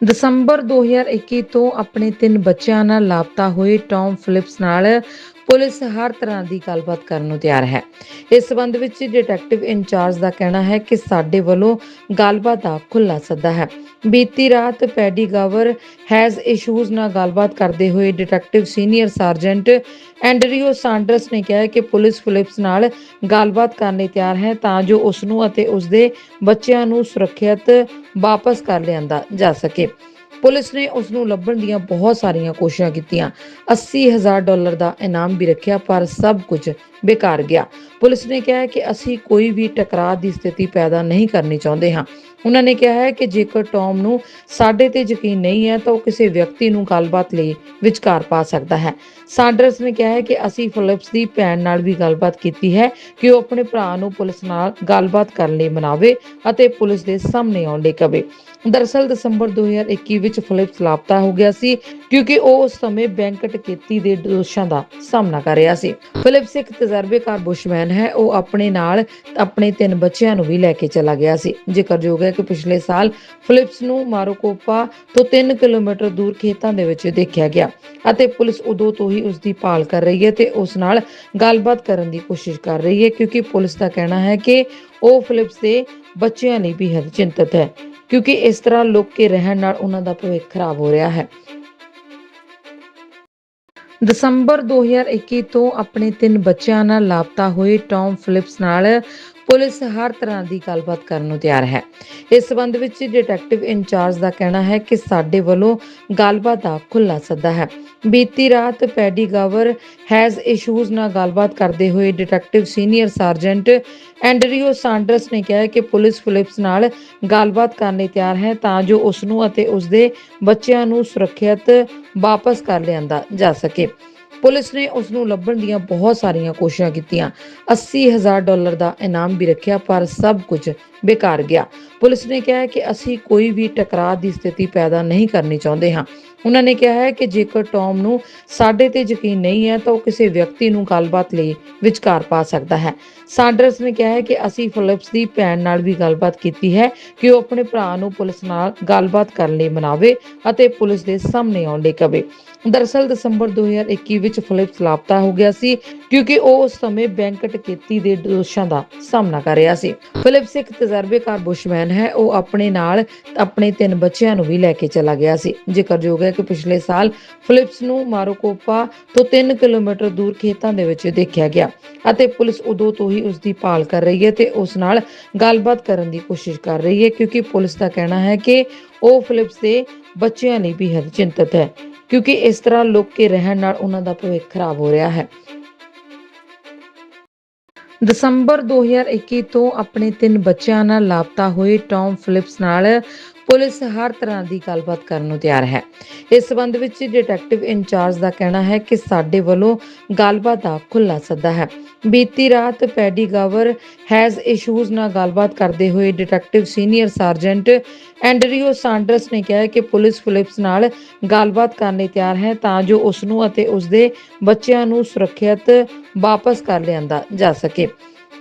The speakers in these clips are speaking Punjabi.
ਦਸੰਬਰ 2021 ਤੋਂ ਆਪਣੇ ਤਿੰਨ ਬੱਚਿਆਂ ਨਾਲ ਲਾਪਤਾ ਹੋਏ ਟੌਮ ਫਿਲਿਪਸ ਨਾਲ ਪੁਲਿਸ ਹਰ ਤਰ੍ਹਾਂ ਦੀ ਗੱਲਬਾਤ ਕਰਨ ਨੂੰ ਤਿਆਰ ਹੈ। ਇਸ ਸਬੰਧ ਵਿੱਚ ਡਿਟੈਕਟਿਵ ਇੰਚਾਰਜ ਦਾ ਕਹਿਣਾ ਹੈ ਕਿ ਸਾਡੇ ਵੱਲੋਂ ਗੱਲਬਾਤ ਦਾ ਖੁੱਲ੍ਹਾ ਸੱਦਾ ਹੈ। ਬੀਤੀ ਰਾਤ ਪੈਡੀ ਗਵਰ ਹੈਜ਼ ਇਸ਼ੂਜ਼ ਨਾਲ ਗੱਲਬਾਤ ਕਰਦੇ ਹੋਏ detective senior sergeant Andrew Saunders ਨੇ ਕਿਹਾ ਕਿ ਪੁਲਿਸ ਫਿਲਿਪਸ ਨਾਲ ਗੱਲਬਾਤ ਕਰਨ ਲਈ ਤਿਆਰ ਹੈ ਤਾਂ ਜੋ ਉਸ ਨੂੰ ਅਤੇ ਉਸ ਦੇ ਬੱਚਿਆਂ ਨੂੰ ਸੁਰੱਖਿਅਤ ਵਾਪਸ ਕਰ ਲਿਆਂਦਾ ਜਾ ਸਕੇ। ਪੁਲਿਸ ਨੇ ਉਸ ਨੂੰ ਲੱਭਣ ਦੀਆਂ ਬਹੁਤ ਸਾਰੀਆਂ ਕੋਸ਼ਿਸ਼ਾਂ ਕੀਤੀਆਂ। 80000 ਡਾਲਰ ਦਾ ਇਨਾਮ ਵੀ ਰੱਖਿਆ, ਪਰ ਸਭ ਕੁਝ ਬੇਕਾਰ ਗਿਆ। ਪੁਲਿਸ ਨੇ ਕਿਹਾ ਹੈ ਕਿ ਅਸੀਂ ਕੋਈ ਵੀ ਟਕਰਾਅ ਦੀ ਸਥਿਤੀ ਪੈਦਾ ਨਹੀਂ ਕਰਨੀ ਚਾਹੁੰਦੇ ਹਾਂ। ਉਹਨਾਂ ਨੇ ਕਿਹਾ ਹੈ ਕਿ ਜੇਕਰ ਟੌਮ ਨੂੰ ਸਾਡੇ ਤੇ ਯਕੀਨ ਨਹੀਂ ਹੈ, ਤਾਂ ਉਹ ਕਿਸੇ ਵਿਅਕਤੀ ਨੂੰ ਗੱਲਬਾਤ ਲਈ ਵਿਚਕਾਰ ਪਾ ਸਕਦਾ ਹੈ। ਸਾਂਡਰਸ ਨੇ ਕਿਹਾ ਹੈ ਕਿ ਅਸੀਂ ਫਿਲਿਪਸ ਦੀ ਭੈਣ ਨਾਲ ਵੀ ਗੱਲਬਾਤ ਕੀਤੀ ਹੈ ਕਿ ਉਹ ਆਪਣੇ ਭਰਾ ਨੂੰ ਪੁਲਿਸ ਨਾਲ ਗੱਲਬਾਤ ਕਰਨ ਲਈ ਮਨਾਵੇ ਅਤੇ ਪੁਲਿਸ ਦੇ ਸਾਹਮਣੇ ਆਉਣ ਲਈ ਕਵੇ। ਦਰਅਸਲ ਦਸੰਬਰ 2021 ਵਿੱਚ ਫਿਲਿਪਸ ਲਾਪਤਾ ਹੋ ਗਿਆ ਸੀ ਕਿਉਂਕਿ ਉਹ ਉਸ ਸਮੇਂ ਬੈਂਕ ਡਕੈਤੀ ਦੇ ਦੋਸ਼ਾਂ ਦਾ ਸਾਹਮਣਾ ਕਰ ਰਿਹਾ ਸੀ। ਫਿਲਿਪਸ ਇੱਕ ਤਜਰਬੇਕਾਰ ਬੁਸ਼ਮੈਨ ਹੈ, ਉਹ ਆਪਣੇ ਨਾਲ ਆਪਣੇ ਤਿੰਨ ਬੱਚਿਆਂ ਨੂੰ ਵੀ ਲੈ ਕੇ ਚਲਾ ਗਿਆ ਸੀ। ਜ਼ਿਕਰਯੋਗ ਹੈ ਕਿ ਪਿਛਲੇ ਸਾਲ ਫਿਲਿਪਸ ਨੂੰ ਮਾਰੋਕੋਪਾ ਤੋਂ 3 ਕਿਲੋਮੀਟਰ ਦੂਰ ਖੇਤਾਂ ਦੇ ਵਿੱਚ ਦੇਖਿਆ ਗਿਆ ਅਤੇ ਪੁਲਿਸ ਉਦੋਂ ਤੋਂ ਹੀ ਉਸ ਦੀ ਭਾਲ ਕਰ ਰਹੀ ਹੈ ਤੇ ਉਸ ਨਾਲ ਗੱਲਬਾਤ ਕਰਨ ਦੀ ਕੋਸ਼ਿਸ਼ ਕਰ ਰਹੀ ਹੈ ਕਿਉਂਕਿ ਪੁਲਿਸ ਦਾ ਕਹਿਣਾ ਹੈ ਕਿ ਉਹ ਫਿਲਿਪਸ ਦੇ ਬੱਚਿਆਂ ਲਈ ਬੇहद ਚਿੰਤਤ ਹੈ। ਕਿਉਂਕਿ ਇਸ ਤਰ੍ਹਾਂ ਲੁੱਕ ਕੇ ਰਹਿਣ ਨਾਲ ਉਹਨਾਂ ਦਾ ਭਵਿੱਖ ਖਰਾਬ ਹੋ ਰਿਹਾ ਹੈ। ਦਸੰਬਰ 2021 ਤੋਂ ਆਪਣੇ ਤਿੰਨ ਬੱਚਿਆਂ ਨਾਲ ਲਾਪਤਾ ਹੋਏ ਟੌਮ ਫਿਲਿਪਸ ਨਾਲ ਪੁਲਿਸ ਹਰ ਤਰ੍ਹਾਂ ਦੀ ਗੱਲਬਾਤ ਕਰਨ ਨੂੰ ਤਿਆਰ ਹੈ। ਇਸ ਸਬੰਧ ਵਿੱਚ ਡਿਟੈਕਟਿਵ ਇੰਚਾਰਜ ਦਾ ਕਹਿਣਾ ਹੈ ਕਿ ਸਾਡੇ ਵੱਲੋਂ ਗੱਲਬਾਤ ਦਾ ਖੁੱਲ੍ਹਾ ਸੱਦਾ ਹੈ। ਬੀਤੀ ਰਾਤ ਪੈਡੀ ਗਵਰ ਹੈਜ਼ ਇਸ਼ੂਜ਼ ਨਾਲ ਗੱਲਬਾਤ ਕਰਦੇ ਹੋਏ detective senior sergeant Andrew Saunders ਨੇ ਕਿਹਾ ਕਿ ਪੁਲਿਸ ਫਿਲਿਪਸ ਨਾਲ ਗੱਲਬਾਤ ਕਰਨ ਲਈ ਤਿਆਰ ਹੈ ਤਾਂ ਜੋ ਉਸ ਨੂੰ ਅਤੇ ਉਸ ਦੇ ਬੱਚਿਆਂ ਨੂੰ ਸੁਰੱਖਿਅਤ ਵਾਪਸ ਕਰ ਲਿਆਂਦਾ ਜਾ ਸਕੇ। ਪੁਲਿਸ ਨੇ ਉਸ ਨੂੰ ਲੱਭਣ ਦੀਆਂ ਬਹੁਤ ਸਾਰੀਆਂ ਕੋਸ਼ਿਸ਼ਾਂ ਕੀਤੀਆਂ। 80000 ਡਾਲਰ ਦਾ ਇਨਾਮ ਵੀ ਰੱਖਿਆ, ਪਰ ਸਭ ਕੁਝ ਬੇਕਾਰ ਗਿਆ। ਪੁਲਿਸ ਨੇ ਕਿਹਾ ਕਿ ਅਸੀਂ ਕੋਈ ਵੀ ਟਕਰਾਅ ਦੀ ਸਥਿਤੀ ਪੈਦਾ ਨਹੀਂ ਕਰਨੀ ਚਾਹੁੰਦੇ ਹਾਂ। ਉਹਨਾਂ ਨੇ ਕਿਹਾ ਹੈ ਕਿ ਜੇਕਰ ਟੌਮ ਨੂੰ ਸਾਡੇ ਤੇ ਯਕੀਨ ਨਹੀਂ ਹੈ, ਤਾਂ ਉਹ ਕਿਸੇ ਵਿਅਕਤੀ ਨੂੰ ਗੱਲਬਾਤ ਲਈ ਵਿਚਕਾਰ ਪਾ ਸਕਦਾ ਹੈ। ਸਾਂਡਰਸ ਨੇ ਕਿਹਾ ਹੈ ਕਿ ਅਸੀਂ ਫਿਲਿਪਸ ਦੀ ਭੈਣ ਨਾਲ ਵੀ ਗੱਲਬਾਤ ਕੀਤੀ ਹੈ ਕਿ ਉਹ ਆਪਣੇ ਭਰਾ ਨੂੰ ਪੁਲਿਸ ਨਾਲ ਗੱਲਬਾਤ ਕਰਨ ਲਈ ਮਨਾਵੇ ਅਤੇ ਪੁਲਿਸ ਦੇ ਸਾਹਮਣੇ ਆਉਣ ਲਈ ਕਵੇ। ਦਰਅਸਲ ਦਸੰਬਰ 2021 ਵਿੱਚ ਫਿਲਿਪਸ ਲਾਪਤਾ ਹੋ ਗਿਆ ਸੀ ਕਿਉਂਕਿ ਉਹ ਉਸ ਸਮੇਂ ਬੈਂਕ ਡਕੈਤੀ ਦੇ ਦੋਸ਼ਾਂ ਦਾ ਸਾਹਮਣਾ ਕਰ ਰਿਹਾ ਸੀ। ਫਿਲਿਪਸ ਇੱਕ ਤਜਰਬੇਕਾਰ ਬੁਸ਼ਮੈਨ ਹੈ। ਉਹ ਆਪਣੇ ਨਾਲ ਆਪਣੇ ਤਿੰਨ ਬੱਚਿਆਂ ਨੂੰ ਵੀ ਲੈ ਕੇ ਚਲਾ ਗਿਆ ਸੀ। ਜ਼ਿਕਰਯੋਗ ਹੈ ਕਿ ਪਿਛਲੇ ਸਾਲ ਫਿਲਿਪਸ ਨੂੰ ਮਾਰੋਕੋਪਾ ਤੋਂ 3 ਕਿਲੋਮੀਟਰ ਦੂਰ ਖੇਤਾਂ ਦੇ ਵਿੱਚ ਦੇਖਿਆ ਗਿਆ ਅਤੇ ਪੁਲਿਸ ਉਦੋਂ ਤੋਂ ਹੀ ਉਸ ਦੀ ਭਾਲ ਕਰ ਰਹੀ ਹੈ ਤੇ ਉਸ ਨਾਲ ਗੱਲਬਾਤ ਕਰਨ ਦੀ ਕੋਸ਼ਿਸ਼ ਕਰ ਰਹੀ ਹੈ ਕਿਉਂਕਿ ਪੁਲਿਸ ਦਾ ਕਹਿਣਾ ਹੈ ਕਿ ਉਹ ਫਿਲਿਪਸ ਦੇ ਬੱਚਿਆਂ ਲਈ ਬੇहद ਚਿੰਤਤ ਹੈ ਕਿਉਂਕਿ ਇਸ ਤਰ੍ਹਾਂ ਲੋਕ ਕੇ ਰਹਿਣ ਨਾਲ ਉਹਨਾਂ ਦਾ ਭਵਿੱਖ ਖਰਾਬ ਹੋ ਰਿਹਾ ਹੈ। ਦਸੰਬਰ 2021 ਤੋਂ ਆਪਣੇ ਤਿੰਨ ਬੱਚਿਆਂ ਨਾਲ ਲਾਪਤਾ ਹੋਏ ਟੌਮ ਫਿਲਿਪਸ ਨਾਲ ਪੁਲਿਸ ਹਰ ਤਰ੍ਹਾਂ ਦੀ ਗੱਲਬਾਤ ਕਰਨ ਨੂੰ ਤਿਆਰ ਹੈ। ਇਸ ਸਬੰਧ ਵਿੱਚ ਡਿਟੈਕਟਿਵ ਇੰਚਾਰਜ ਦਾ ਕਹਿਣਾ ਹੈ ਕਿ ਸਾਡੇ ਵੱਲੋਂ ਗੱਲਬਾਤ ਦਾ ਖੁੱਲ੍ਹਾ ਸੱਦਾ ਹੈ। ਬੀਤੀ ਰਾਤ ਪੈਡੀ ਗਵਰ ਹੈਜ਼ ਇਸ਼ੂਜ਼ ਨਾਲ ਗੱਲਬਾਤ ਕਰਦੇ ਹੋਏ detective senior sergeant Andrew Saunders ਨੇ ਕਿਹਾ ਕਿ ਪੁਲਿਸ ਫਿਲਿਪਸ ਨਾਲ ਗੱਲਬਾਤ ਕਰਨ ਲਈ ਤਿਆਰ ਹੈ ਤਾਂ ਜੋ ਉਸ ਨੂੰ ਅਤੇ ਉਸ ਦੇ ਬੱਚਿਆਂ ਨੂੰ ਸੁਰੱਖਿਅਤ ਵਾਪਸ ਕਰ ਲਿਆਂਦਾ ਜਾ ਸਕੇ।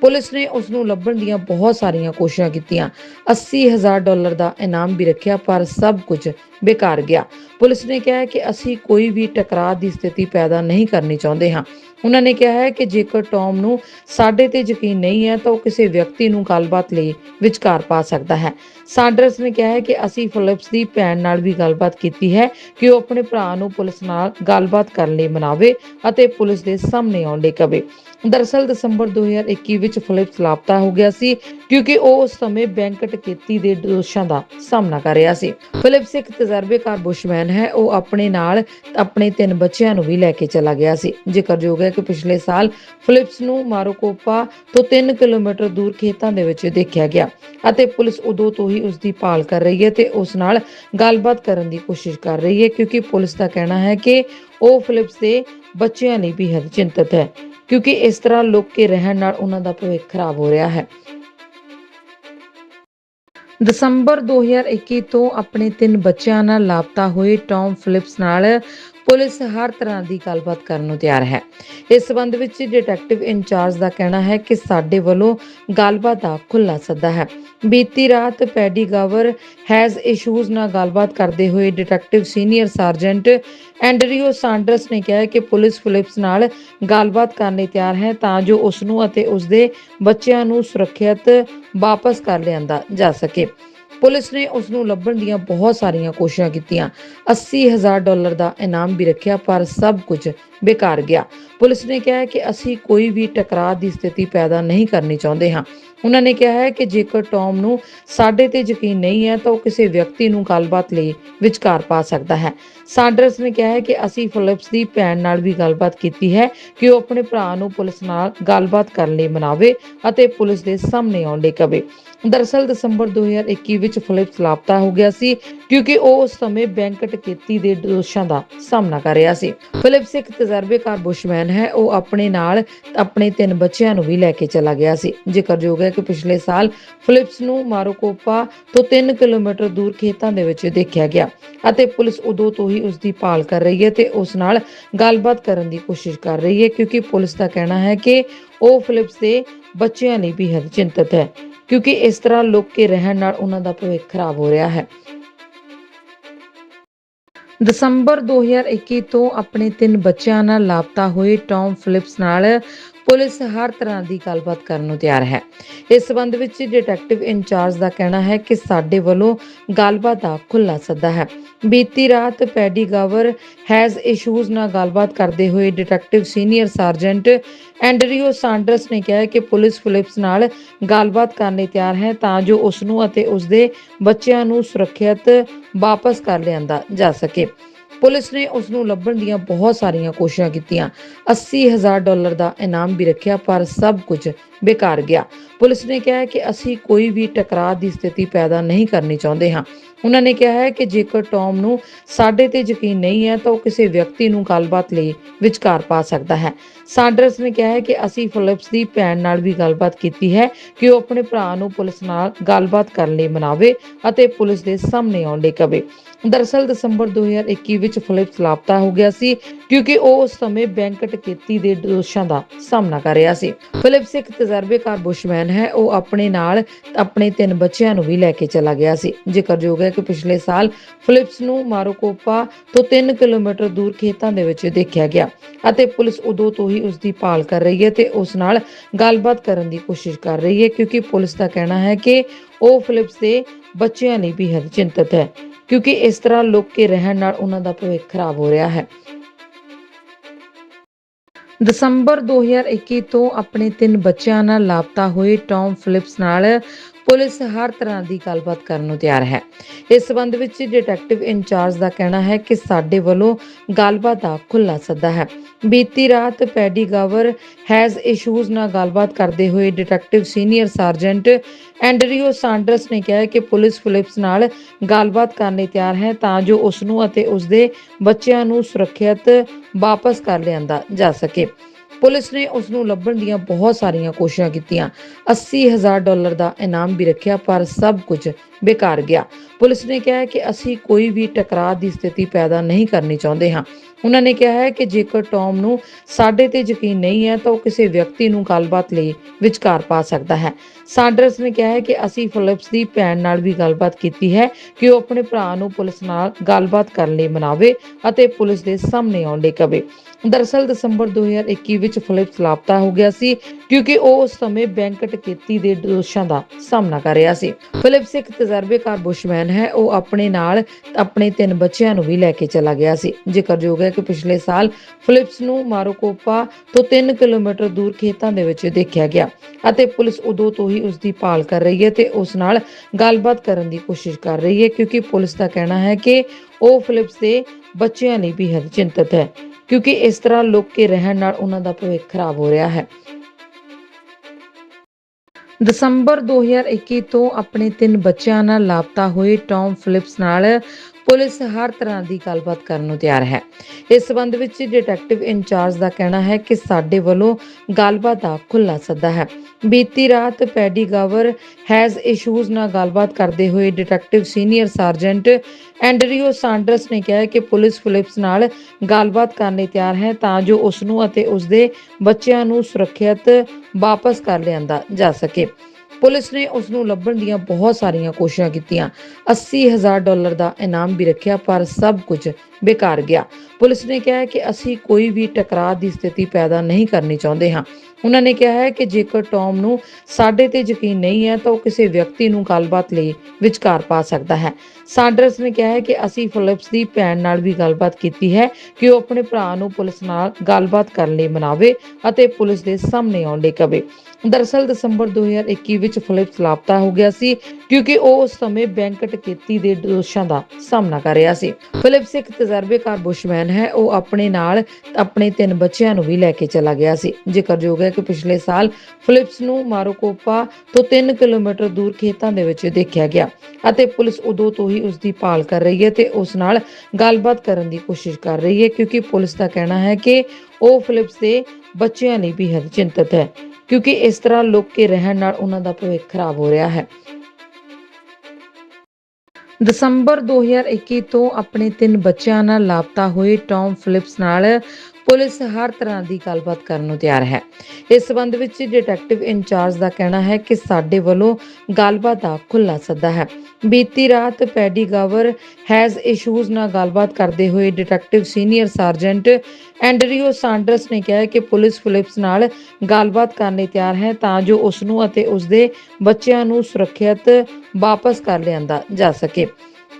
ਪੁਲਿਸ ਨੇ ਉਸ ਨੂੰ ਲੱਭਣ ਦੀਆਂ ਬਹੁਤ ਸਾਰੀਆਂ ਕੋਸ਼ਿਸ਼ਾਂ ਕੀਤੀਆਂ। 80000 ਡਾਲਰ ਦਾ ਇਨਾਮ ਵੀ ਰੱਖਿਆ, ਪਰ ਸਭ ਕੁਝ ਬੇਕਾਰ ਗਿਆ। ਪੁਲਿਸ ਨੇ ਕਿਹਾ ਹੈ ਕਿ ਅਸੀਂ ਕੋਈ ਵੀ ਟਕਰਾਅ ਦੀ ਸਥਿਤੀ ਪੈਦਾ ਨਹੀਂ ਕਰਨੀ ਚਾਹੁੰਦੇ ਹਾਂ। ਉਹਨਾਂ ਨੇ ਕਿਹਾ ਹੈ ਕਿ ਜੇਕਰ ਟੌਮ ਨੂੰ ਸਾਡੇ ਤੇ ਯਕੀਨ ਨਹੀਂ ਹੈ, ਤਾਂ ਉਹ ਕਿਸੇ ਵਿਅਕਤੀ ਨੂੰ ਗੱਲਬਾਤ ਲਈ ਵਿਚਕਾਰ ਪਾ ਸਕਦਾ ਹੈ। ਸਾਂਡਰਸ ਨੇ ਕਿਹਾ ਹੈ ਕਿ ਅਸੀਂ ਫਿਲਿਪਸ ਦੀ ਭੈਣ ਨਾਲ ਵੀ ਗੱਲਬਾਤ ਕੀਤੀ ਹੈ ਕਿ ਉਹ ਆਪਣੇ ਭਰਾ ਨੂੰ ਪੁਲਿਸ ਨਾਲ ਗੱਲਬਾਤ ਕਰਨ ਲਈ ਮਨਾਵੇ ਅਤੇ ਪੁਲਿਸ ਦੇ ਸਾਹਮਣੇ ਆਉਣ ਲਈ ਕਵੇ। ਦਰਅਸਲ ਦਸੰਬਰ 2021 ਵਿੱਚ ਫਿਲਿਪਸ ਲਾਪਤਾ ਹੋ ਗਿਆ ਸੀ, ਕਿਉਂਕਿ ਉਹ ਉਸ ਸਮੇਂ ਬੈਂਕ ਡਕੈਤੀ ਦੇ ਦੋਸ਼ਾਂ ਦਾ ਸਾਹਮਣਾ ਕਰ ਰਿਹਾ ਸੀ। ਫਿਲਿਪਸ ਇੱਕ ਤਜਰਬੇਕਾਰ ਬੁਸ਼ਮੈਨ ਹੈ, ਉਹ ਆਪਣੇ ਨਾਲ ਆਪਣੇ ਤਿੰਨ ਬੱਚਿਆਂ ਨੂੰ ਵੀ ਲੈ ਕੇ ਚਲਾ ਗਿਆ ਸੀ। ਜ਼ਿਕਰਯੋਗ ਹੈ ਕਿ ਪਿਛਲੇ ਸਾਲ ਫਿਲਿਪਸ ਨੂੰ ਮਾਰੋਕੋਪਾ ਤੋਂ 3 ਕਿਲੋਮੀਟਰ ਦੂਰ ਖੇਤਾਂ ਦੇ ਵਿੱਚ ਦੇਖਿਆ ਗਿਆ ਅਤੇ ਪੁਲਿਸ ਉਦੋਂ ਤੋਂ ਹੀ ਉਸ ਦੀ ਭਾਲ ਕਰ ਰਹੀ ਹੈ ਤੇ ਉਸ ਨਾਲ ਗੱਲਬਾਤ ਕਰਨ ਦੀ ਕੋਸ਼ਿਸ਼ ਕਰ ਰਹੀ ਹੈ, ਕਿਉਂਕਿ ਪੁਲਿਸ ਦਾ ਕਹਿਣਾ ਹੈ ਕਿ ਉਹ ਫਿਲਿਪਸ ਦੇ ਬੱਚਿਆਂ ਲਈ ਬੇहद ਚਿੰਤਤ ਹੈ। ਕਿਉਂਕਿ ਇਸ ਤਰ੍ਹਾਂ ਲੁੱਕ ਕੇ ਰਹਿਣ ਨਾਲ ਉਹਨਾਂ ਦਾ ਭਵਿੱਖ ਖਰਾਬ ਹੋ ਰਿਹਾ ਹੈ। ਦਸੰਬਰ 2021 ਤੋਂ ਆਪਣੇ ਤਿੰਨ ਬੱਚਿਆਂ ਨਾਲ ਲਾਪਤਾ ਹੋਏ ਟੌਮ ਫਿਲਿਪਸ ਨਾਲ ਪੁਲਿਸ ਹਰ ਤਰ੍ਹਾਂ ਦੀ ਗੱਲਬਾਤ ਕਰਨ ਨੂੰ ਤਿਆਰ ਹੈ। ਇਸ ਸਬੰਧ ਵਿੱਚ ਡਿਟੈਕਟਿਵ ਇੰਚਾਰਜ ਦਾ ਕਹਿਣਾ ਹੈ ਕਿ ਸਾਡੇ ਵੱਲੋਂ ਗੱਲਬਾਤ ਦਾ ਖੁੱਲ੍ਹਾ ਸੱਦਾ ਹੈ। ਬੀਤੀ ਰਾਤ ਪੈਡੀ ਗਵਰ ਹੈਜ਼ ਇਸ਼ੂਜ਼ ਨਾਲ ਗੱਲਬਾਤ ਕਰਦੇ ਹੋਏ detective senior sergeant Andrew Saunders ਨੇ ਕਿਹਾ ਕਿ ਪੁਲਿਸ ਫਿਲਿਪਸ ਨਾਲ ਗੱਲਬਾਤ ਕਰਨ ਲਈ ਤਿਆਰ ਹੈ ਤਾਂ ਜੋ ਉਸ ਨੂੰ ਅਤੇ ਉਸ ਦੇ ਬੱਚਿਆਂ ਨੂੰ ਸੁਰੱਖਿਅਤ ਵਾਪਸ ਕਰ ਲਿਆਂਦਾ ਜਾ ਸਕੇ। ਪੁਲਿਸ ਨੇ ਉਸ ਨੂੰ ਲੱਭਣ ਦੀਆਂ ਬਹੁਤ ਸਾਰੀਆਂ ਕੋਸ਼ਿਸ਼ਾਂ ਕੀਤੀਆਂ। 80000 ਡਾਲਰ ਦਾ ਇਨਾਮ ਵੀ ਰੱਖਿਆ, ਪਰ ਸਭ ਕੁਝ ਬੇਕਾਰ ਗਿਆ। ਪੁਲਿਸ ਨੇ ਕਿਹਾ ਹੈ ਕਿ ਅਸੀਂ ਕੋਈ ਵੀ ਟਕਰਾਅ ਦੀ ਸਥਿਤੀ ਪੈਦਾ ਨਹੀਂ ਕਰਨੀ ਚਾਹੁੰਦੇ ਹਾਂ। ਉਹਨਾਂ ਨੇ ਕਿਹਾ ਹੈ ਕਿ ਜੇਕਰ ਟੌਮ ਨੂੰ ਸਾਡੇ ਤੇ ਯਕੀਨ ਨਹੀਂ ਹੈ ਤਾਂ ਉਹ ਕਿਸੇ ਵਿਅਕਤੀ ਨੂੰ ਗੱਲਬਾਤ ਲਈ ਵਿਚਕਾਰ ਪਾ ਸਕਦਾ ਹੈ। ਸਾਂਡਰਸ ਨੇ ਕਿਹਾ ਹੈ ਕਿ ਅਸੀਂ ਫਿਲਿਪਸ ਦੀ ਭੈਣ ਨਾਲ ਵੀ ਗੱਲਬਾਤ ਕੀਤੀ ਹੈ ਕਿ ਉਹ ਆਪਣੇ ਭਰਾ ਨੂੰ ਪੁਲਿਸ ਨਾਲ ਗੱਲਬਾਤ ਕਰਨ ਲਈ ਮਨਾਵੇ ਅਤੇ ਪੁਲਿਸ ਦੇ ਸਾਹਮਣੇ ਆਉਣ ਲਈ ਕਵੇ। ਦਰਅਸਲ ਦਸੰਬਰ 2021 ਵਿੱਚ ਫਿਲਿਪਸ ਲਾਪਤਾ ਹੋ ਗਿਆ ਸੀ ਕਿਉਂਕਿ ਉਹ ਉਸ ਸਮੇਂ ਬੈਂਕ ਡਕੈਤੀ ਦੇ ਦੋਸ਼ਾਂ ਦਾ ਸਾਹਮਣਾ ਕਰ ਰਿਹਾ ਸੀ। ਫਿਲਿਪਸ ਇੱਕ ਤਜਰਬੇਕਾਰ ਬੁਸ਼ਮੈਨ ਹੈ, ਉਹ ਆਪਣੇ ਨਾਲ ਆਪਣੇ ਤਿੰਨ ਬੱਚਿਆਂ ਨੂੰ ਵੀ ਲੈ ਕੇ ਚਲਾ ਗਿਆ ਸੀ। ਜ਼ਿਕਰਯੋਗ ਹੈ ਕਿ ਪਿਛਲੇ ਸਾਲ ਫਿਲਿਪਸ ਨੂੰ ਮਾਰੋਕੋਪਾ ਤੋਂ 3 ਕਿਲੋਮੀਟਰ ਦੂਰ ਖੇਤਾਂ ਦੇ ਵਿੱਚ ਦੇਖਿਆ ਗਿਆ ਅਤੇ ਪੁਲਿਸ ਉਦੋਂ ਤੋਂ ਹੀ ਉਸ ਦੀ ਭਾਲ ਕਰ ਰਹੀ ਹੈ ਤੇ ਉਸ ਨਾਲ ਗੱਲਬਾਤ ਕਰਨ ਦੀ ਕੋਸ਼ਿਸ਼ ਕਰ ਰਹੀ ਹੈ ਕਿਉਂਕਿ ਪੁਲਿਸ ਦਾ ਕਹਿਣਾ ਹੈ ਕਿ ਉਹ ਫਿਲਿਪਸ ਦੇ ਬੱਚਿਆਂ ਲਈ ਵੀ ਹਦ ਚਿੰਤਤ ਹੈ ਕਿਉਂਕਿ ਇਸ ਤਰ੍ਹਾਂ ਲੁਕ ਕੇ ਰਹਿਣ ਨਾਲ ਉਹਨਾਂ ਦਾ ਭਵਿੱਖ ਖਰਾਬ ਹੋ ਰਿਹਾ ਹੈ। ਦਸੰਬਰ 2021 ਤੋਂ ਆਪਣੇ ਤਿੰਨ ਬੱਚਿਆਂ ਨਾਲ ਲਾਪਤਾ ਹੋਏ ਟੌਮ ਫਿਲਿਪਸ ਨਾਲ ਪੁਲਿਸ ਹਰ ਤਰ੍ਹਾਂ ਦੀ ਗੱਲਬਾਤ ਕਰਨ ਨੂੰ ਤਿਆਰ ਹੈ। ਇਸ ਸਬੰਧ ਵਿੱਚ ਡਿਟੈਕਟਿਵ ਇੰਚਾਰਜ ਦਾ ਕਹਿਣਾ ਹੈ ਕਿ ਸਾਡੇ ਵੱਲੋਂ ਗੱਲਬਾਤ ਦਾ ਖੁੱਲ੍ਹਾ ਸੱਦਾ ਹੈ। ਬੀਤੀ ਰਾਤ ਪੈਡੀ ਗਵਰ ਹੈਜ਼ ਇਸ਼ੂਜ਼ ਨਾਲ ਗੱਲਬਾਤ ਕਰਦੇ ਹੋਏ detective senior sergeant Andrew Saunders ਨੇ ਕਿਹਾ ਕਿ ਪੁਲਿਸ ਫਿਲਿਪਸ ਨਾਲ ਗੱਲਬਾਤ ਕਰਨ ਲਈ ਤਿਆਰ ਹੈ ਤਾਂ ਜੋ ਉਸ ਨੂੰ ਅਤੇ ਉਸ ਦੇ ਬੱਚਿਆਂ ਨੂੰ ਸੁਰੱਖਿਅਤ ਵਾਪਸ ਕਰ ਲਿਆਂਦਾ ਜਾ ਸਕੇ। ਪੁਲਿਸ ਨੇ ਉਸ ਨੂੰ ਲੱਭਣ ਦੀਆਂ ਬਹੁਤ ਸਾਰੀਆਂ ਕੋਸ਼ਿਸ਼ਾਂ ਕੀਤੀਆਂ। 80000 ਡਾਲਰ ਦਾ ਇਨਾਮ ਵੀ ਰੱਖਿਆ, ਪਰ ਸਭ ਕੁਝ ਬੇਕਾਰ ਗਿਆ। ਪੁਲਿਸ ਨੇ ਕਿਹਾ ਹੈ ਕਿ ਅਸੀਂ ਕੋਈ ਵੀ ਟਕਰਾਅ ਦੀ ਸਥਿਤੀ ਪੈਦਾ ਨਹੀਂ ਕਰਨੀ ਚਾਹੁੰਦੇ ਹਾਂ। ਉਹਨਾਂ ਨੇ ਕਿਹਾ ਹੈ ਕਿ ਜੇਕਰ ਟੌਮ ਨੂੰ ਸਾਡੇ ਤੇ ਯਕੀਨ ਨਹੀਂ ਹੈ, ਤਾਂ ਉਹ ਕਿਸੇ ਵਿਅਕਤੀ ਨੂੰ ਗੱਲਬਾਤ ਲਈ ਵਿਚਕਾਰ ਪਾ ਸਕਦਾ ਹੈ। ਸਾਂਡਰਸ ਨੇ ਕਿਹਾ ਹੈ ਕਿ ਅਸੀਂ ਫਿਲਿਪਸ ਦੀ ਭੈਣ ਨਾਲ ਵੀ ਗੱਲਬਾਤ ਕੀਤੀ ਹੈ ਕਿ ਉਹ ਆਪਣੇ ਭਰਾ ਨੂੰ ਪੁਲਿਸ ਨਾਲ ਗੱਲਬਾਤ ਕਰਨ ਲਈ ਮਨਾਵੇ ਅਤੇ ਪੁਲਿਸ ਦੇ ਸਾਹਮਣੇ ਆਉਣ ਲਈ ਕਵੇ। ਦਰਅਸਲ ਦਸੰਬਰ 2021 ਵਿੱਚ ਫਿਲਿਪਸ ਲਾਪਤਾ ਹੋ ਗਿਆ ਸੀ, ਕਿਉਂਕਿ ਉਹ ਉਸ ਸਮੇਂ ਬੈਂਕ ਡਕੈਤੀ ਦੇ ਦੋਸ਼ਾਂ ਦਾ ਸਾਹਮਣਾ ਕਰ ਰਿਹਾ ਸੀ। ਫਿਲਿਪਸ ਇੱਕ ਤਜਰਬੇਕਾਰ ਬੁਸ਼ਮੈਨ ਹੈ, ਉਹ ਆਪਣੇ ਨਾਲ ਆਪਣੇ ਤਿੰਨ ਬੱਚਿਆਂ ਨੂੰ ਵੀ ਲੈ ਕੇ ਚਲਾ ਗਿਆ ਸੀ। ਜ਼ਿਕਰਯੋਗ ਹੈ ਕਿ ਪਿਛਲੇ ਸਾਲ ਫਿਲਿਪਸ ਨੂੰ ਮਾਰੋਕੋਪਾ ਤੋਂ 3 ਕਿਲੋਮੀਟਰ ਦੂਰ ਖੇਤਾਂ ਦੇ ਵਿੱਚ ਦੇਖਿਆ ਗਿਆ ਅਤੇ ਪੁਲਿਸ ਉਦੋਂ ਤੋਂ ਹੀ ਉਸ ਦੀ ਭਾਲ ਕਰ ਰਹੀ ਹੈ ਤੇ ਉਸ ਨਾਲ ਗੱਲਬਾਤ ਕਰਨ ਦੀ ਕੋਸ਼ਿਸ਼ ਕਰ ਰਹੀ ਹੈ, ਕਿਉਂਕਿ ਪੁਲਿਸ ਦਾ ਕਹਿਣਾ ਹੈ ਕਿ ਉਹ ਫਿਲਿਪਸ ਦੇ ਬੱਚਿਆਂ ਲਈ ਵੀ ਹਦ ਚਿੰਤਤ ਹੈ। ਕਿਉਂਕਿ ਇਸ ਤਰ੍ਹਾਂ ਲੁੱਕ ਕੇ ਰਹਿਣ ਨਾਲ ਉਹਨਾਂ ਦਾ ਭਵਿੱਖ ਖਰਾਬ ਹੋ ਰਿਹਾ ਹੈ। ਦਸੰਬਰ 2021 ਤੋਂ ਆਪਣੇ ਤਿੰਨ ਬੱਚਿਆਂ ਨਾਲ ਲਾਪਤਾ ਹੋਏ ਟੌਮ ਫਿਲਿਪਸ ਨਾਲ ਪੁਲਿਸ ਹਰ ਤਰ੍ਹਾਂ ਦੀ ਗੱਲਬਾਤ ਕਰਨ ਨੂੰ ਤਿਆਰ ਹੈ। ਇਸ ਸਬੰਧ ਵਿੱਚ ਡਿਟੈਕਟਿਵ ਇੰਚਾਰਜ ਦਾ ਕਹਿਣਾ ਹੈ ਕਿ ਸਾਡੇ ਵੱਲੋਂ ਗੱਲਬਾਤ ਦਾ ਖੁੱਲ੍ਹਾ ਸੱਦਾ ਹੈ। ਬੀਤੀ ਰਾਤ ਪੈਡੀ ਗਵਰ ਹੈਜ਼ ਇਸ਼ੂਜ਼ ਨਾਲ ਗੱਲਬਾਤ ਕਰਦੇ ਹੋਏ detective senior sergeant Andrew Saunders ਨੇ ਕਿਹਾ ਕਿ ਪੁਲਿਸ ਫਿਲਿਪਸ ਨਾਲ ਗੱਲਬਾਤ ਕਰਨ ਲਈ ਤਿਆਰ ਹੈ ਤਾਂ ਜੋ ਉਸ ਨੂੰ ਅਤੇ ਉਸ ਦੇ ਬੱਚਿਆਂ ਨੂੰ ਸੁਰੱਖਿਅਤ ਵਾਪਸ ਕਰ ਲਿਆਂਦਾ ਜਾ ਸਕੇ। ਪੁਲਿਸ ਨੇ ਉਸ ਨੂੰ ਲੱਭਣ ਦੀਆਂ ਬਹੁਤ ਸਾਰੀਆਂ ਕੋਸ਼ਿਸ਼ਾਂ ਕੀਤੀਆਂ। 80000 ਡਾਲਰ ਦਾ ਇਨਾਮ ਵੀ ਰੱਖਿਆ, ਪਰ ਸਭ ਕੁਝ ਬੇਕਾਰ ਗਿਆ। ਪੁਲਿਸ ਨੇ ਕਿਹਾ ਕਿ ਅਸੀਂ ਕੋਈ ਵੀ ਟਕਰਾਅ ਦੀ ਸਥਿਤੀ ਪੈਦਾ ਨਹੀਂ ਕਰਨੀ ਚਾਹੁੰਦੇ ਹਾਂ। ਉਹਨਾਂ ਨੇ ਕਿਹਾ ਹੈ ਕਿ ਜੇਕਰ ਟੌਮ ਨੂੰ ਸਾਡੇ ਤੇ ਯਕੀਨ ਨਹੀਂ ਹੈ ਤਾਂ ਉਹ ਕਿਸੇ ਵਿਅਕਤੀ ਨੂੰ ਗੱਲਬਾਤ ਲਈ ਵਿਚਕਾਰ ਪਾ ਸਕਦਾ ਹੈ। ਸਾਂਡਰਸ ਨੇ ਕਿਹਾ ਹੈ ਕਿ ਅਸੀਂ ਫਿਲਿਪਸ ਦੀ ਭੈਣ ਨਾਲ ਵੀ ਗੱਲਬਾਤ ਕੀਤੀ ਹੈ ਕਿ ਉਹ ਆਪਣੇ ਭਰਾ ਨੂੰ ਪੁਲਿਸ ਨਾਲ ਗੱਲਬਾਤ ਕਰਨ ਲਈ ਮਨਾਵੇ ਅਤੇ ਪੁਲਿਸ ਦੇ ਸਾਹਮਣੇ ਆਉਣ ਲਈ ਕਵੇ। ਦਰਅਸਲ ਦਸੰਬਰ 2021 ਵਿੱਚ ਫਿਲਿਪਸ ਲਾਪਤਾ ਹੋ ਗਿਆ ਸੀ ਕਿਉਂਕਿ ਉਹ ਉਸ ਸਮੇਂ ਬੈਂਕ ਡਕੈਤੀ ਦੇ ਦੋਸ਼ਾਂ ਦਾ ਸਾਹਮਣਾ ਕਰ ਰਿਹਾ ਸੀ। ਫਿਲਿਪਸ ਇੱਕ ਤਜਰਬੇਕਾਰ ਬੁਸ਼ਮੈਨ ਹੈ। ਉਹ ਆਪਣੇ ਨਾਲ ਆਪਣੇ ਤਿੰਨ ਬੱਚਿਆਂ ਨੂੰ ਵੀ ਲੈ ਕੇ ਚਲਾ ਗਿਆ ਸੀ। ਜ਼ਿਕਰਯੋਗ ਹੈ ਕਿ ਪਿਛਲੇ ਸਾਲ ਫਿਲਿਪਸ ਨੂੰ ਮਾਰੋਕੋਪਾ ਤੋਂ 3 ਕਿਲੋਮੀਟਰ ਦੂਰ ਖੇਤਾਂ ਦੇ ਵਿੱਚ ਦੇਖਿਆ ਗਿਆ ਅਤੇ ਪੁਲਿਸ ਉਦੋਂ ਤੋਂ ਹੀ ਉਸ ਦੀ ਭਾਲ ਕਰ ਰਹੀ ਹੈ ਤੇ ਉਸ ਨਾਲ ਗੱਲਬਾਤ ਕਰਨ ਦੀ ਕੋਸ਼ਿਸ਼ ਕਰ ਰਹੀ ਹੈ ਕਿਉਂਕਿ ਪੁਲਿਸ ਦਾ ਕਹਿਣਾ ਹੈ ਕਿ ਉਹ ਫਿਲਿਪਸ ਦੇ ਬੱਚਿਆਂ ਲਈ ਵੀ ਹਦ ਚਿੰਤਤ ਹੈ ਕਿਉਂਕਿ ਇਸ ਤਰ੍ਹਾਂ ਲੋਕ ਕੇ ਰਹਿਣ ਨਾਲ ਉਹਨਾਂ ਦਾ ਭਵਿੱਖ ਖਰਾਬ ਹੋ ਰਿਹਾ ਹੈ। ਦਸੰਬਰ 2021 ਤੋਂ ਆਪਣੇ ਤਿੰਨ ਬੱਚਿਆਂ ਨਾਲ ਲਾਪਤਾ ਹੋਏ ਟੌਮ ਫਿਲਿਪਸ ਨਾਲ ਪੁਲਿਸ ਹਰ ਤਰ੍ਹਾਂ ਦੀ ਗੱਲਬਾਤ ਕਰਨ ਨੂੰ ਤਿਆਰ ਹੈ। ਇਸ ਸਬੰਧ ਵਿੱਚ ਡਿਟੈਕਟਿਵ ਇੰਚਾਰਜ ਦਾ ਕਹਿਣਾ ਹੈ ਕਿ ਸਾਡੇ ਵੱਲੋਂ ਗੱਲਬਾਤ ਦਾ ਖੁੱਲਾ ਸੱਦਾ ਹੈ। ਬੀਤੀ ਰਾਤ ਪੈਡੀ ਗਵਰ ਹੈਜ਼ ਇਸ਼ੂਜ਼ ਨਾਲ ਗੱਲਬਾਤ ਕਰਦੇ ਹੋਏ detective senior sergeant Andrew Saunders ਨੇ ਕਿਹਾ ਕਿ ਪੁਲਿਸ ਫਿਲਿਪਸ ਨਾਲ ਗੱਲਬਾਤ ਕਰਨ ਲਈ ਤਿਆਰ ਹੈ ਤਾਂ ਜੋ ਉਸ ਨੂੰ ਅਤੇ ਉਸ ਦੇ ਬੱਚਿਆਂ ਨੂੰ ਸੁਰੱਖਿਅਤ ਵਾਪਸ ਕਰ ਲਿਆਂਦਾ ਜਾ ਸਕੇ। ਪੁਲਿਸ ਨੇ ਉਸ ਨੂੰ ਲੱਭਣ ਦੀਆਂ ਬਹੁਤ ਸਾਰੀਆਂ ਕੋਸ਼ਿਸ਼ਾਂ ਕੀਤੀਆਂ। 80000 ਡਾਲਰ ਦਾ ਇਨਾਮ ਵੀ ਰੱਖਿਆ, ਪਰ ਸਭ ਕੁਝ ਬੇਕਾਰ ਗਿਆ। ਪੁਲਿਸ ਨੇ ਕਿਹਾ ਕਿ ਅਸੀਂ ਕੋਈ ਵੀ ਟਕਰਾਅ ਦੀ ਸਥਿਤੀ ਪੈਦਾ ਨਹੀਂ ਕਰਨੀ ਚਾਹੁੰਦੇ ਹਾਂ। ਉਹਨਾਂ ਨੇ ਕਿਹਾ ਹੈ ਕਿ ਜੇਕਰ ਟੌਮ ਨੂੰ ਸਾਡੇ ਤੇ ਯਕੀਨ ਨਹੀਂ ਹੈ, ਤਾਂ ਉਹ ਕਿਸੇ ਵਿਅਕਤੀ ਨੂੰ ਗੱਲਬਾਤ ਲਈ ਵਿਚਕਾਰ ਪਾ ਸਕਦਾ ਹੈ। ਸਾਂਡਰਸ ਨੇ ਕਿਹਾ ਹੈ ਕਿ ਅਸੀਂ ਫਿਲਿਪਸ ਦੀ ਭੈਣ ਨਾਲ ਵੀ ਗੱਲਬਾਤ ਕੀਤੀ ਹੈ ਕਿ ਉਹ ਆਪਣੇ ਭਰਾ ਨੂੰ ਪੁਲਿਸ ਨਾਲ ਗੱਲਬਾਤ ਕਰਨ ਲਈ ਮਨਾਵੇ ਅਤੇ ਪੁਲਿਸ ਦੇ ਸਾਹਮਣੇ ਆਉਣ ਲਈ ਕਵੇ। ਦਰਅਸਲ ਦਸੰਬਰ 2021 ਵਿੱਚ ਫਿਲਿਪਸ ਲਾਪਤਾ ਹੋ ਗਿਆ ਸੀ ਕਿਉਂਕਿ ਉਹ ਉਸ ਸਮੇਂ ਬੈਂਕ ਡਕੈਤੀ ਦੇ ਦੋਸ਼ਾਂ ਦਾ ਸਾਹਮਣਾ ਕਰ ਰਿਹਾ ਸੀ। ਫਿਲਿਪਸ ਇੱਕ ਤਜਰਬੇਕਾਰ ਬੁਸ਼ਮੈਨ ਹੈ। ਉਹ ਆਪਣੇ ਨਾਲ ਆਪਣੇ ਤਿੰਨ ਬੱਚਿਆਂ ਨੂੰ ਵੀ ਲੈ ਕੇ ਚਲਾ ਗਿਆ ਸੀ। ਜ਼ਿਕਰਯੋਗ ਹੈ ਕਿ ਪਿਛਲੇ ਸਾਲ ਫਿਲਿਪਸ ਨੂੰ ਮਾਰੋਕੋਪਾ ਤੋਂ 3 ਕਿਲੋਮੀਟਰ ਦੂਰ ਖੇਤਾਂ ਦੇ ਵਿੱਚ ਦੇਖਿਆ ਗਿਆ ਅਤੇ ਪੁਲਿਸ ਉਦੋਂ ਤੋਂ ਹੀ ਉਸ ਦੀ ਭਾਲ ਕਰ ਰਹੀ ਹੈ ਤੇ ਉਸ ਨਾਲ ਗੱਲਬਾਤ ਕਰਨ ਦੀ ਕੋਸ਼ਿਸ਼ ਕਰ ਰਹੀ ਹੈ ਕਿਉਂਕਿ ਪੁਲਿਸ ਦਾ ਕਹਿਣਾ ਹੈ ਕਿ ਉਹ ਫਿਲਿਪਸ ਦੇ ਬੱਚਿਆਂ ਲਈ ਵੀ ਹਦ ਚਿੰਤਤ ਹੈ ਕਿਉਂਕਿ ਇਸ ਤਰ੍ਹਾਂ ਲੋਕ ਕੇ ਰਹਿਣ ਨਾਲ ਉਹਨਾਂ ਦਾ ਭਵਿੱਖ ਖਰਾਬ ਹੋ ਰਿਹਾ ਹੈ। ਦਸੰਬਰ 2021 ਤੋਂ ਆਪਣੇ ਤਿੰਨ ਬੱਚਿਆਂ ਨਾਲ ਲਾਪਤਾ ਹੋਏ ਟੌਮ ਫਿਲਿਪਸ ਨਾਲ ਪੁਲਿਸ ਹਰ ਤਰ੍ਹਾਂ ਦੀ ਗੱਲਬਾਤ ਕਰਨ ਨੂੰ ਤਿਆਰ ਹੈ। ਇਸ ਸਬੰਧ ਵਿੱਚ ਡਿਟੈਕਟਿਵ ਇੰਚਾਰਜ ਦਾ ਕਹਿਣਾ ਹੈ ਕਿ ਸਾਡੇ ਵੱਲੋਂ ਗੱਲਬਾਤ ਦਾ ਖੁੱਲਾ ਸੱਦਾ ਹੈ। ਬੀਤੀ ਰਾਤ ਪੈਡੀ ਗਵਰ ਹੈਜ਼ ਇਸ਼ੂਜ਼ ਨਾਲ ਗੱਲਬਾਤ ਕਰਦੇ ਹੋਏ detective senior sergeant Andrew Saunders ਨੇ ਕਿਹਾ ਕਿ ਪੁਲਿਸ ਫਿਲਿਪਸ ਨਾਲ ਗੱਲਬਾਤ ਕਰਨ ਲਈ ਤਿਆਰ ਹੈ ਤਾਂ ਜੋ ਉਸ ਨੂੰ ਅਤੇ ਉਸ ਦੇ ਬੱਚਿਆਂ ਨੂੰ ਸੁਰੱਖਿਅਤ ਵਾਪਸ ਕਰ ਲਿਆਂਦਾ ਜਾ ਸਕੇ।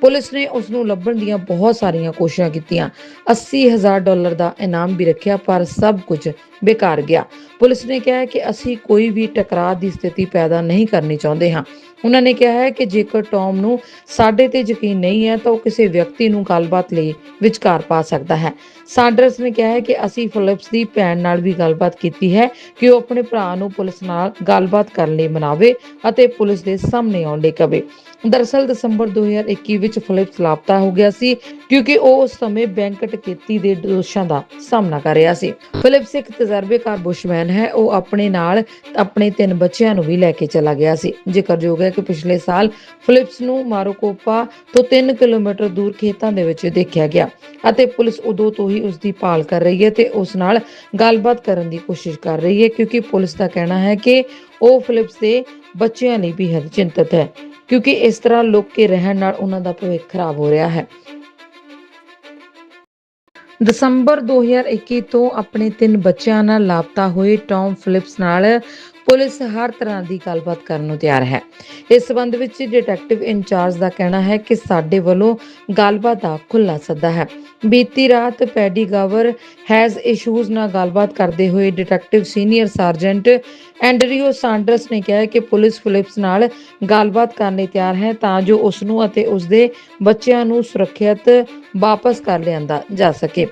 ਪੁਲਿਸ ਨੇ ਉਸ ਨੂੰ ਲੱਭਣ ਦੀਆਂ ਬਹੁਤ ਸਾਰੀਆਂ ਕੋਸ਼ਿਸ਼ਾਂ ਕੀਤੀਆਂ। 80000 ਡਾਲਰ ਦਾ ਇਨਾਮ ਵੀ ਰੱਖਿਆ, ਪਰ ਸਭ ਕੁਝ ਬੇਕਾਰ ਗਿਆ। ਪੁਲਿਸ ਨੇ ਕਿਹਾ ਕਿ ਅਸੀਂ ਕੋਈ ਵੀ ਟਕਰਾਅ ਦੀ ਸਥਿਤੀ ਪੈਦਾ ਨਹੀਂ ਕਰਨੀ ਚਾਹੁੰਦੇ ਹਾਂ। ਉਹਨਾਂ ਨੇ ਕਿਹਾ ਹੈ ਕਿ ਜੇਕਰ ਟੌਮ ਨੂੰ ਸਾਡੇ ਤੇ ਯਕੀਨ ਨਹੀਂ ਹੈ, ਤਾਂ ਉਹ ਕਿਸੇ ਵਿਅਕਤੀ ਨੂੰ ਗੱਲਬਾਤ ਲਈ ਵਿਚਕਾਰ ਪਾ ਸਕਦਾ ਹੈ। ਸਾਂਡਰਸ ਨੇ ਕਿਹਾ ਹੈ ਕਿ ਅਸੀਂ ਫਿਲਿਪਸ ਦੀ ਭੈਣ ਨਾਲ ਵੀ ਗੱਲਬਾਤ ਕੀਤੀ ਹੈ ਕਿ ਉਹ ਆਪਣੇ ਭਰਾ ਨੂੰ ਪੁਲਿਸ ਨਾਲ ਗੱਲਬਾਤ ਕਰਨ ਲਈ ਮਨਾਵੇ ਅਤੇ ਪੁਲਿਸ ਦੇ ਸਾਹਮਣੇ ਆਉਣ ਲਈ ਕਵੇ। ਦਰਅਸਲ ਦਸੰਬਰ 2021 ਵਿੱਚ ਫਿਲਿਪਸ ਲਾਪਤਾ ਹੋ ਗਿਆ ਸੀ ਕਿਉਂਕਿ ਉਹ ਉਸ ਸਮੇਂ ਬੈਂਕ ਡਕੈਤੀ ਦੇ ਦੋਸ਼ਾਂ ਦਾ ਸਾਹਮਣਾ ਕਰ ਰਿਹਾ ਸੀ। ਫਿਲਿਪਸ ਇੱਕ ਤਜਰਬੇਕਾਰ ਬੁਸ਼ਮੈਨ ਹੈ। ਉਹ ਆਪਣੇ ਨਾਲ ਆਪਣੇ ਤਿੰਨ ਬੱਚਿਆਂ ਨੂੰ ਵੀ ਲੈ ਕੇ ਚਲਾ ਗਿਆ ਸੀ। ਜ਼ਿਕਰਯੋਗ ਹੈ ਕਿ ਪਿਛਲੇ ਸਾਲ ਫਿਲਿਪਸ ਨੂੰ ਮਾਰੋਕੋਪਾ ਤੋਂ 3 ਕਿਲੋਮੀਟਰ ਦੂਰ ਖੇਤਾਂ ਦੇ ਵਿੱਚ ਦੇਖਿਆ ਗਿਆ ਅਤੇ ਪੁਲਿਸ ਉਦੋਂ ਤੋਂ ਹੀ ਉਸ ਦੀ ਭਾਲ ਕਰ ਰਹੀ ਹੈ ਤੇ ਉਸ ਨਾਲ ਗੱਲਬਾਤ ਕਰਨ ਦੀ ਕੋਸ਼ਿਸ਼ ਕਰ ਰਹੀ ਹੈ ਕਿਉਂਕਿ ਪੁਲਿਸ ਦਾ ਕਹਿਣਾ ਹੈ ਕਿ ਉਹ ਫਿਲਿਪਸ ਦੇ ਬੱਚਿਆਂ ਲਈ ਵੀ ਹਦ ਚਿੰਤਤ ਹੈ ਕਿਉਂਕਿ ਇਸ ਤਰ੍ਹਾਂ ਲੋਕ ਕੇ ਰਹਿਣ ਨਾਲ ਉਹਨਾਂ ਦਾ ਭਵਿੱਖ ਖਰਾਬ ਹੋ ਰਿਹਾ ਹੈ। ਦਸੰਬਰ 2021 ਤੋਂ ਆਪਣੇ ਤਿੰਨ ਬੱਚਿਆਂ ਨਾਲ ਲਾਪਤਾ ਹੋਏ ਟੌਮ ਫਿਲਿਪਸ ਨਾਲ ਪੁਲਿਸ ਹਰ ਤਰ੍ਹਾਂ ਦੀ ਗੱਲਬਾਤ ਕਰਨ ਨੂੰ ਤਿਆਰ ਹੈ। ਇਸ ਸਬੰਧ ਵਿੱਚ ਡਿਟੈਕਟਿਵ ਇੰਚਾਰਜ ਦਾ ਕਹਿਣਾ ਹੈ ਕਿ ਸਾਡੇ ਵੱਲੋਂ ਗੱਲਬਾਤ ਦਾ ਖੁੱਲਾ ਸੱਦਾ ਹੈ। ਬੀਤੀ ਰਾਤ ਪੈਡੀ ਗਵਰ ਹੈਜ਼ ਇਸ਼ੂਜ਼ ਨਾਲ ਗੱਲਬਾਤ ਕਰਦੇ ਹੋਏ detective senior sergeant Andrew Saunders ਨੇ ਕਿਹਾ ਕਿ ਪੁਲਿਸ ਫਿਲਿਪਸ ਨਾਲ ਗੱਲਬਾਤ ਕਰਨ ਲਈ ਤਿਆਰ ਹੈ ਤਾਂ ਜੋ ਉਸ ਨੂੰ ਅਤੇ ਉਸ ਦੇ ਬੱਚਿਆਂ ਨੂੰ ਸੁਰੱਖਿਅਤ ਵਾਪਸ ਕਰ ਲਿਆਂਦਾ ਜਾ ਸਕੇ।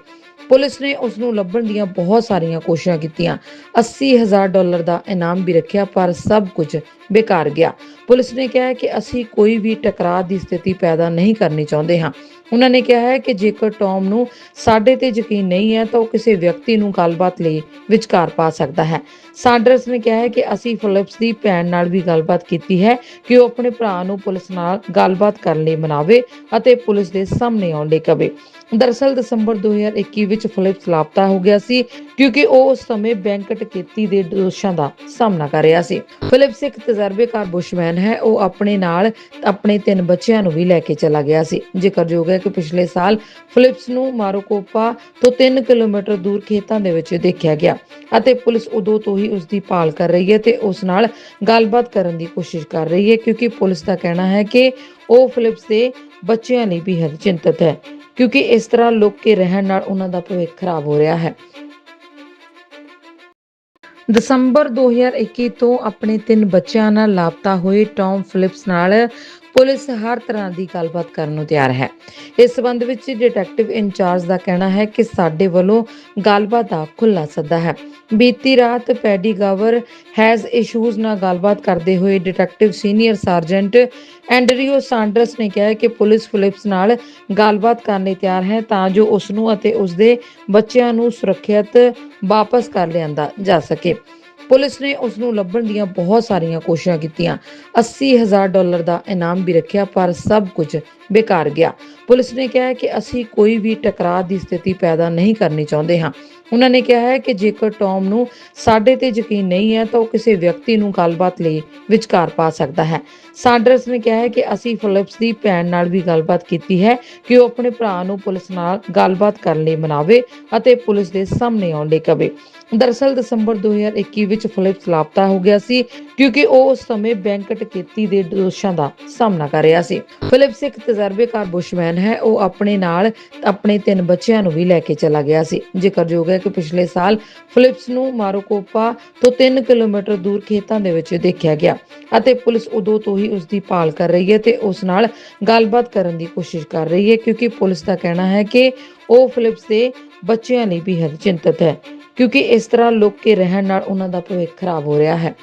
ਪੁਲਿਸ ਨੇ ਉਸ ਨੂੰ ਲੱਭਣ ਦੀਆਂ ਬਹੁਤ ਸਾਰੀਆਂ ਕੋਸ਼ਿਸ਼ਾਂ ਕੀਤੀਆਂ। 80000 ਡਾਲਰ ਦਾ ਇਨਾਮ ਵੀ ਰੱਖਿਆ, ਪਰ ਸਭ ਕੁਝ ਬੇਕਾਰ ਗਿਆ। ਪੁਲਿਸ ਨੇ ਕਿਹਾ ਹੈ ਕਿ ਅਸੀਂ ਕੋਈ ਵੀ ਟਕਰਾਅ ਦੀ ਸਥਿਤੀ ਪੈਦਾ ਨਹੀਂ ਕਰਨੀ ਚਾਹੁੰਦੇ ਹਾਂ। ਉਹਨਾਂ ਨੇ ਕਿਹਾ ਹੈ ਕਿ ਜੇਕਰ ਟੌਮ ਨੂੰ ਸਾਡੇ ਤੇ ਯਕੀਨ ਨਹੀਂ ਹੈ, ਤਾਂ ਉਹ ਕਿਸੇ ਵਿਅਕਤੀ ਨੂੰ ਗੱਲਬਾਤ ਲਈ ਵਿਚਕਾਰ ਪਾ ਸਕਦਾ ਹੈ। ਸਾਂਡਰਸ ਨੇ ਕਿਹਾ ਹੈ ਕਿ ਅਸੀਂ ਫਿਲਿਪਸ ਦੀ ਭੈਣ ਨਾਲ ਵੀ ਗੱਲਬਾਤ ਕੀਤੀ ਹੈ ਕਿ ਉਹ ਆਪਣੇ ਭਰਾ ਨੂੰ ਪੁਲਿਸ ਨਾਲ ਗੱਲਬਾਤ ਕਰਨ ਲਈ ਮਨਾਵੇ ਅਤੇ ਪੁਲਿਸ ਦੇ ਸਾਹਮਣੇ ਆਉਣ ਲਈ ਕਵੇ। ਦਰਅਸਲ ਦਸੰਬਰ 2021 ਵਿੱਚ ਫਿਲਿਪਸ ਲਾਪਤਾ ਹੋ ਗਿਆ ਸੀ, ਕਿਉਂਕਿ ਉਹ ਉਸ ਸਮੇਂ ਬੈਂਕ ਡਕੈਤੀ ਦੇ ਦੋਸ਼ਾਂ ਦਾ ਸਾਹਮਣਾ ਕਰ ਰਿਹਾ ਸੀ। ਫਿਲਿਪਸ ਇੱਕ ਤਜਰਬੇਕਾਰ ਬੁਸ਼ਮੈਨ ਹੈ, ਉਹ ਆਪਣੇ ਨਾਲ ਆਪਣੇ ਤਿੰਨ ਬੱਚਿਆਂ ਨੂੰ ਵੀ ਲੈ ਕੇ ਚਲਾ ਗਿਆ ਸੀ। ਜ਼ਿਕਰਯੋਗ ਹੈ ਕਿ ਪਿਛਲੇ ਸਾਲ ਫਿਲਿਪਸ ਨੂੰ ਮਾਰੋਕੋਪਾ ਤੋਂ 3 ਕਿਲੋਮੀਟਰ ਦੂਰ ਖੇਤਾਂ ਦੇ ਵਿੱਚ ਦੇਖਿਆ ਗਿਆ ਅਤੇ ਪੁਲਿਸ ਉਦੋਂ ਤੋਂ ਹੀ ਉਸ ਦੀ ਭਾਲ ਕਰ ਰਹੀ ਹੈ ਤੇ ਉਸ ਨਾਲ ਗੱਲਬਾਤ ਕਰਨ ਦੀ ਕੋਸ਼ਿਸ਼ ਕਰ ਰਹੀ ਹੈ, ਕਿਉਂਕਿ ਪੁਲਿਸ ਦਾ ਕਹਿਣਾ ਹੈ ਕਿ ਉਹ ਫਿਲਿਪਸ ਦੇ ਬੱਚਿਆਂ ਲਈ ਵੀ ਹਦ ਚਿੰਤਤ ਹੈ। ਕਿਉਂਕਿ ਇਸ ਤਰ੍ਹਾਂ ਲੁੱਕ ਕੇ ਰਹਿਣ ਨਾਲ ਉਹਨਾਂ ਦਾ ਭਵਿੱਖ ਖਰਾਬ ਹੋ ਰਿਹਾ ਹੈ। ਦਸੰਬਰ 2021 ਤੋਂ ਆਪਣੇ ਤਿੰਨ ਬੱਚਿਆਂ ਨਾਲ ਲਾਪਤਾ ਹੋਏ ਟੌਮ ਫਿਲਿਪਸ ਨਾਲ ਪੁਲਿਸ ਹਰ ਤਰ੍ਹਾਂ ਦੀ ਗੱਲਬਾਤ ਕਰਨ ਨੂੰ ਤਿਆਰ ਹੈ। ਇਸ ਸਬੰਧ ਵਿੱਚ ਡਿਟੈਕਟਿਵ ਇੰਚਾਰਜ ਦਾ ਕਹਿਣਾ ਹੈ ਕਿ ਸਾਡੇ ਵੱਲੋਂ ਗੱਲਬਾਤ ਦਾ ਖੁੱਲ੍ਹਾ ਸੱਦਾ ਹੈ। ਬੀਤੀ ਰਾਤ ਪੈਡੀ ਗਵਰ ਹੈਜ਼ ਇਸ਼ੂਜ਼ ਨਾਲ ਗੱਲਬਾਤ ਕਰਦੇ ਹੋਏ detective senior sergeant Andrew Saunders ਨੇ ਕਿਹਾ ਕਿ ਪੁਲਿਸ ਫਿਲਿਪਸ ਨਾਲ ਗੱਲਬਾਤ ਕਰਨ ਲਈ ਤਿਆਰ ਹੈ ਤਾਂ ਜੋ ਉਸ ਨੂੰ ਅਤੇ ਉਸ ਦੇ ਬੱਚਿਆਂ ਨੂੰ ਸੁਰੱਖਿਅਤ ਵਾਪਸ ਕਰ ਲਿਆਂਦਾ ਜਾ ਸਕੇ। ਪੁਲਿਸ ਨੇ ਉਸ ਨੂੰ ਲੱਭਣ ਦੀਆਂ ਬਹੁਤ ਸਾਰੀਆਂ ਕੋਸ਼ਿਸ਼ਾਂ ਕੀਤੀਆਂ। 80000 ਡਾਲਰ ਦਾ ਇਨਾਮ ਵੀ ਰੱਖਿਆ, ਪਰ ਸਭ ਕੁਝ ਬੇਕਾਰ ਗਿਆ। ਪੁਲਿਸ ਨੇ ਕਿਹਾ ਹੈ ਕਿ ਅਸੀਂ ਕੋਈ ਵੀ ਟਕਰਾਅ ਦੀ ਸਥਿਤੀ ਪੈਦਾ ਨਹੀਂ ਕਰਨੀ ਚਾਹੁੰਦੇ ਹਾਂ। ਉਹਨਾਂ ਨੇ ਕਿਹਾ ਹੈ ਕਿ ਜੇਕਰ ਟੌਮ ਨੂੰ ਸਾਡੇ ਤੇ ਯਕੀਨ ਨਹੀਂ ਹੈ, ਤਾਂ ਉਹ ਕਿਸੇ ਵਿਅਕਤੀ ਨੂੰ ਗੱਲਬਾਤ ਲਈ ਵਿਚਕਾਰ ਪਾ ਸਕਦਾ ਹੈ। ਸਾਂਡਰਸ ਨੇ ਕਿਹਾ ਹੈ ਕਿ ਅਸੀਂ ਫਿਲਿਪਸ ਦੀ ਭੈਣ ਨਾਲ ਵੀ ਗੱਲਬਾਤ ਕੀਤੀ ਹੈ ਕਿ ਉਹ ਆਪਣੇ ਭਰਾ ਨੂੰ ਪੁਲਿਸ ਨਾਲ ਗੱਲਬਾਤ ਕਰਨ ਲਈ ਮਨਾਵੇ ਅਤੇ ਪੁਲਿਸ ਦੇ ਸਾਹਮਣੇ ਆਉਣ ਲਈ ਕਵੇ। ਦਰਅਸਲ ਦਸੰਬਰ 2021 ਵਿੱਚ ਫਿਲਿਪਸ ਲਾਪਤਾ ਹੋ ਗਿਆ ਸੀ, ਕਿਉਂਕਿ ਉਹ ਉਸ ਸਮੇਂ ਬੈਂਕ ਡਕੈਤੀ ਦੇ ਦੋਸ਼ਾਂ ਦਾ ਸਾਹਮਣਾ ਕਰ ਰਿਹਾ ਸੀ। ਫਿਲਿਪਸ ਇੱਕ ਤਜਰਬੇਕਾਰ ਬੁਸ਼ਮੈਨ ਹੈ, ਉਹ ਆਪਣੇ ਨਾਲ ਆਪਣੇ ਤਿੰਨ ਬੱਚਿਆਂ ਨੂੰ ਵੀ ਲੈ ਕੇ ਚਲਾ ਗਿਆ ਸੀ। ਜ਼ਿਕਰਯੋਗ ਹੈ ਕਿ ਪਿਛਲੇ ਸਾਲ ਫਿਲਿਪਸ ਨੂੰ ਮਾਰੋਕੋਪਾ ਤੋਂ 3 ਕਿਲੋਮੀਟਰ ਦੂਰ ਖੇਤਾਂ ਦੇ ਵਿੱਚ ਦੇਖਿਆ ਗਿਆ ਅਤੇ ਪੁਲਿਸ ਉਦੋਂ ਤੋਂ ਹੀ ਉਸ ਦੀ ਭਾਲ ਕਰ ਰਹੀ ਹੈ ਤੇ ਉਸ ਨਾਲ ਗੱਲਬਾਤ ਕਰਨ ਦੀ ਕੋਸ਼ਿਸ਼ ਕਰ ਰਹੀ ਹੈ, ਕਿਉਂਕਿ ਪੁਲਿਸ ਦਾ ਕਹਿਣਾ ਹੈ ਕਿ ਉਹ ਫਿਲਿਪਸ ਦੇ ਬੱਚਿਆਂ ਲਈ ਵੀ ਹਦ ਚਿੰਤਤ ਹੈ। ਕਿਉਂਕਿ ਇਸ ਤਰ੍ਹਾਂ ਲੁੱਕ ਕੇ ਰਹਿਣ ਨਾਲ ਉਹਨਾਂ ਦਾ ਭਵਿੱਖ ਖਰਾਬ ਹੋ ਰਿਹਾ ਹੈ।